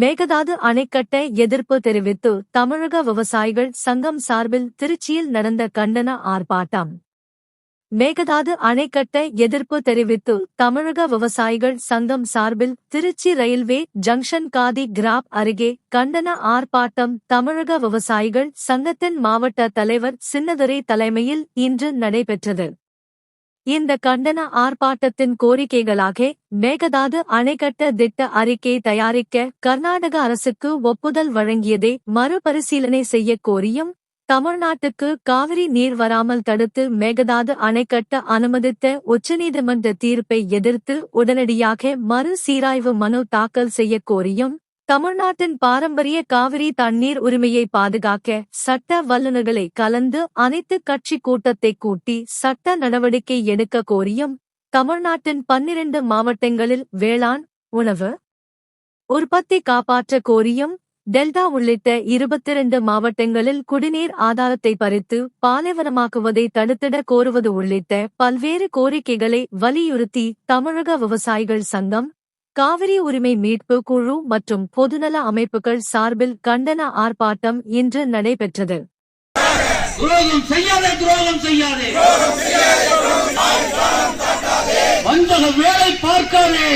மேகதாது அணைக்கட்ட எதிர்ப்பு தெரிவித்து தமிழக விவசாயிகள் சங்கம் சார்பில் திருச்சியில் நடந்த கண்டன ஆர்ப்பாட்டம். மேகதாது அணைக்கட்ட எதிர்ப்பு தெரிவித்து தமிழக விவசாயிகள் சங்கம் சார்பில் Tiruchi railway junction Khadi craft அருகே கண்டன ஆர்ப்பாட்டம் தமிழக விவசாயிகள் சங்கத்தின் மாவட்ட தலைவர் சின்னதுரை தலைமையில் இன்று நடைபெற்றது. இந்த கண்டன ஆர்ப்பாட்டத்தின் கோரிக்கைகளாக மேகதாது அணைக்கட்ட திட்ட அறிக்கை தயாரிக்க கர்நாடக அரசுக்கு ஒப்புதல் வழங்கியதை மறுபரிசீலனை செய்யக் கோரியும் தமிழ்நாட்டுக்கு காவிரி நீர் வராமல் தடுத்து மேகதாது அணைக்கட்ட அனுமதித்த உச்சநீதிமன்ற தீர்ப்பை எதிர்த்து உடனடியாக மறு சீராய்வு மனு தாக்கல் செய்யக் கோரியும் தமிழ்நாட்டின் பாரம்பரிய காவிரி தண்ணீர் உரிமையை பாதுகாக்க சட்ட வல்லுநர்களை கலந்து அனைத்து கட்சி கூட்டத்தை கூட்டி சட்ட நடவடிக்கை எடுக்க கோரியும் தமிழ்நாட்டின் பன்னிரண்டு மாவட்டங்களில் வேளாண் உணவு உற்பத்தி காப்பாற்ற கோரியும் டெல்டா உள்ளிட்ட இருபத்திரண்டு மாவட்டங்களில் குடிநீர் ஆதாரத்தை பறித்து பாலைவனமாக்குவதை தடுத்திட கோருவது உள்ளிட்ட பல்வேறு கோரிக்கைகளை வலியுறுத்தி தமிழக விவசாயிகள் சங்கம் காவிரி உரிமை மீட்பு குழு மற்றும் பொதுநல அமைப்புகள் சார்பில் கண்டன ஆர்ப்பாட்டம் இன்று நடைபெற்றது. துரோகம் செய்யாதே துரோகம் செய்யாதே. வஞ்சக வேலை பார்க்காதே.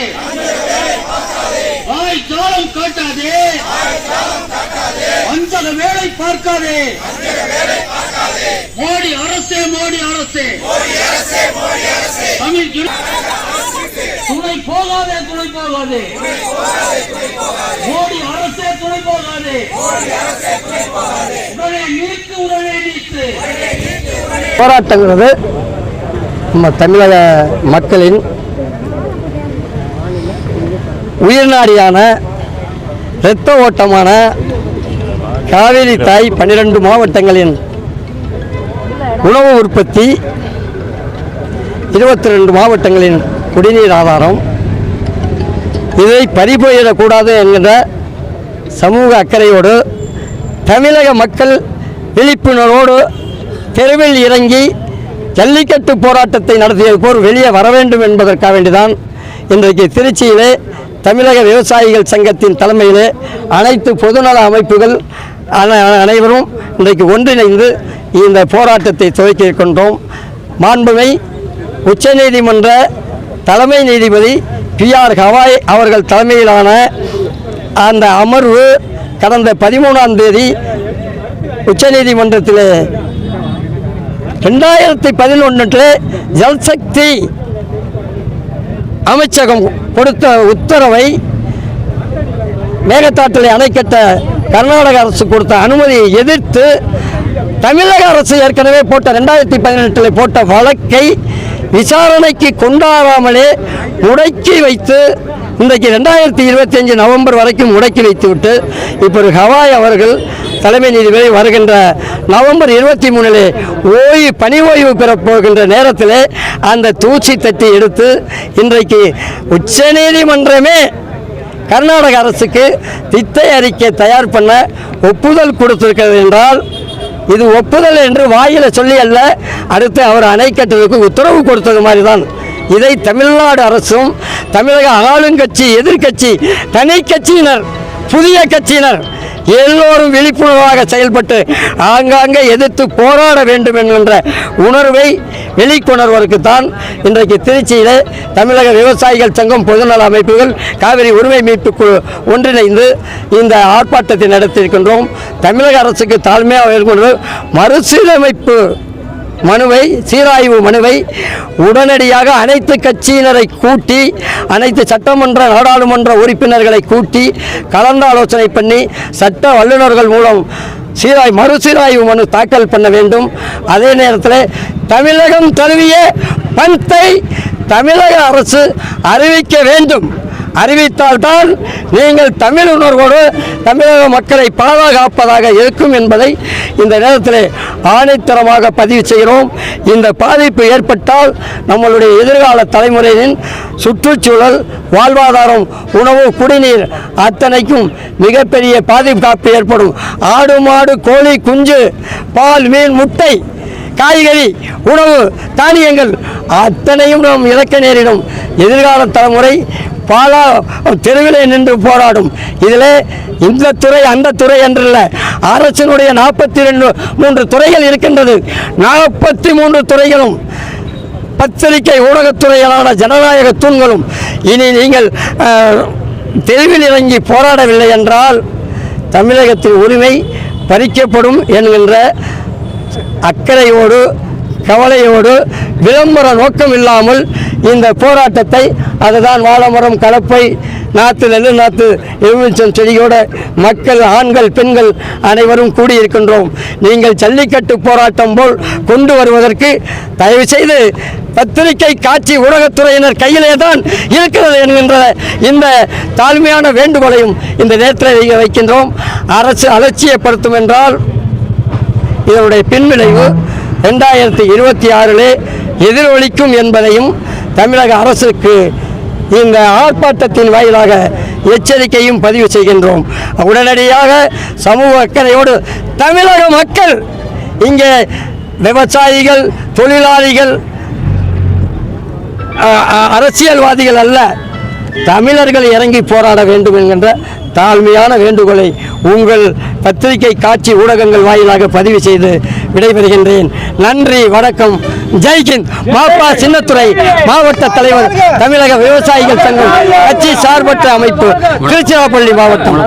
வாய் காலம் காட்டாதே. வஞ்சக வேலை பார்க்காதே. மோடி அரசே மோடி அரசே. தமிழ் துணை போகாதே துணை போகாதே. மோடி அரசே துணை போகாதே. உடனே நீக்கு உடனே நீக்கு. போராட்டங்கிறது நம்ம தமிழக மக்களின் உயிர்நாடியான இரத்த ஓட்டமான காவேரி தாய் பன்னிரண்டு மாவட்டங்களின் உணவு உற்பத்தி இருபத்தி ரெண்டு மாவட்டங்களின் குடிநீர் ஆதாரம். இதை பறிபோயிடக்கூடாது என்கிற சமூக அக்கறையோடு தமிழக மக்கள் விழிப்புணர்வோடு தெருவில் இறங்கி ஜல்லிக்கட்டு போராட்டத்தை நடத்தியது போல் வெளியே வர வேண்டும் என்பதற்காக வேண்டிதான் இன்றைக்கு திருச்சியிலே தமிழக விவசாயிகள் சங்கத்தின் தலைமையிலே அனைத்து பொதுநல அமைப்புகள் அனைவரும் இன்றைக்கு ஒன்றிணைந்து இந்த போராட்டத்தை துவக்கி இருக்கின்றோம் மாண்புமை உச்சநீதிமன்ற தலைமை நீதிபதி பி ஆர் ஹவாய் அவர்கள் தலைமையிலான அந்த அமர்வு கடந்த பதிமூணாம் தேதி உச்சநீதிமன்றத்தில் ரெண்டாயிரத்தி பதினொன்றில் ஜல்சக்தி அமைச்சகம் கொடுத்த உத்தரவை மேகத்தாட்டலை அணை கட்ட கர்நாடக அரசு கொடுத்த அனுமதியை எதிர்த்து தமிழக அரசு ஏற்கனவே போட்ட ரெண்டாயிரத்தி பதினெட்டில் போட்ட வழக்கை விசாரணைக்கு கொண்டாடாமலே முடக்கி வைத்து இன்றைக்கு ரெண்டாயிரத்தி இருபத்தஞ்சு நவம்பர் வரைக்கும் முடக்கி வைத்துவிட்டு இப்போ ஹவாய் அவர்கள் தலைமை நீதிபதி வருகின்ற நவம்பர் இருபத்தி மூணிலே ஓய்வு பணி ஓய்வு பெறப்போகின்ற போகின்ற அந்த தூசி தட்டி எடுத்து இன்றைக்கு உச்சநீதிமன்றமே கர்நாடக அரசுக்கு திட்டை அறிக்கை தயார் பண்ண ஒப்புதல் கொடுத்திருக்கிறது என்றால் இது ஒப்புதல் என்று வாயில் சொல்லி அல்ல அடுத்து அவர் அணை கட்டுவதற்கு உத்தரவு கொடுத்தது மாதிரி தான் இதை தமிழ்நாடு அரசும் தமிழக ஆளுங்கட்சி எதிர்க்கட்சி தனி கட்சியினர் புதிய கட்சியினர் எல்லோரும் விழிப்புணர்வாக செயல்பட்டு ஆங்காங்கே எதிர்த்து போராட வேண்டும் என்கின்ற உணர்வை வெளிக்கொணர்வதற்குத்தான் இன்றைக்கு திருச்சியிலே தமிழக விவசாயிகள் சங்கம் பொதுநல அமைப்புகள் காவிரி உரிமை மீட்பு குழு ஒன்றிணைந்து இந்த ஆர்ப்பாட்டத்தை நடத்தியிருக்கின்றோம். தமிழக அரசுக்கு தாழ்மையாக மறுசீரமைப்பு மனுவை சீராய்வு மனுவை உடனடியாக அனைத்து கட்சியினரை கூட்டி அனைத்து சட்டமன்ற நாடாளுமன்ற உறுப்பினர்களை கூட்டி கலந்தாலோசனை பண்ணி சட்ட வல்லுநர்கள் மூலம் சீராய் மறுசீராய்வு மனு தாக்கல் பண்ண வேண்டும். அதே நேரத்தில் தமிழகம் தழுவிய பந்தை தமிழக அரசு அறிவிக்க வேண்டும். அறிவித்தால்தான் நீங்கள் தமிழ் உணர்வோடு தமிழக மக்களை பாதுகாப்பதாக இருக்கும் என்பதை இந்த நேரத்தில் ஆணைத்தரமாக பதிவு செய்கிறோம். இந்த பாதிப்பு ஏற்பட்டால் நம்மளுடைய எதிர்கால தலைமுறையின் சுற்றுச்சூழல் வாழ்வாதாரம் உணவு குடிநீர் அத்தனைக்கும் மிகப்பெரிய பாதுகாப்பு ஏற்படும். ஆடு மாடு கோழி குஞ்சு பால் மீன் முட்டை காய்கறி உணவு தானியங்கள் அத்தனையும் நாம் இழக்க நேரிடும். எதிர்கால தலைமுறை பாலா தெருவிலே நின்று போராடும். இதிலே இந்த துறை அந்த துறை என்றல்ல. அரசினுடைய நாற்பத்தி ரெண்டு மூன்று துறைகள் இருக்கின்றது. நாற்பத்தி மூன்று துறைகளும் பத்திரிகை ஊடகத்துறையான ஜனநாயக தூண்களும். இனி நீங்கள் தெருவில் இறங்கி போராடவில்லை என்றால் தமிழகத்தின் உரிமை பறிக்கப்படும் என்கின்ற அக்கறையோடு கவலையோடு விளம்பர நோக்கம் இல்லாமல் இந்த போராட்டத்தை அதுதான் வாழைமரம் கலப்பை நாற்று நெல்லு நாற்று எலுமிச்சம் செடியோடு மக்கள் ஆண்கள் பெண்கள் அனைவரும் கூடியிருக்கின்றோம். நீங்கள் ஜல்லிக்கட்டு போராட்டம் போல் கொண்டு வருவதற்கு தயவுசெய்து பத்திரிகை காட்சி ஊடகத்துறையினர் கையிலே தான் இருக்கிறது என்கின்ற இந்த தாழ்மையான வேண்டுகோளையும் இந்த நேரத்தில் வைக்கின்றோம். அரசு அலட்சியப்படுத்தும் என்றால் இதனுடைய பின்விளைவு ரெண்டாயிரத்தி இருபத்தி ஆறிலே எதிரொலிக்கும் என்பதையும் தமிழக அரசுக்கு இந்த ஆர்ப்பாட்டத்தின் வாயிலாக எச்சரிக்கையும் பதிவு செய்கின்றோம். உடனடியாக சமூக அக்கறையோடு தமிழக மக்கள் இங்கே விவசாயிகள் தொழிலாளிகள் அரசியல்வாதிகள் அல்ல தமிழர்கள் இறங்கி போராட வேண்டும் என்கின்ற தாழ்மையான வேண்டுகோளை உங்கள் பத்திரிகை காட்சி ஊடகங்கள் வாயிலாக பதிவு செய்து விடைபெறுகின்றேன். நன்றி வணக்கம். ஜெய்ஹிந்த் மாப்பா சின்னத்துறை மாவட்ட தலைவர் தமிழக விவசாயிகள் சங்கம் கட்சி சார்பற்ற அமைப்பு திருச்சிராப்பள்ளி மாவட்டம்.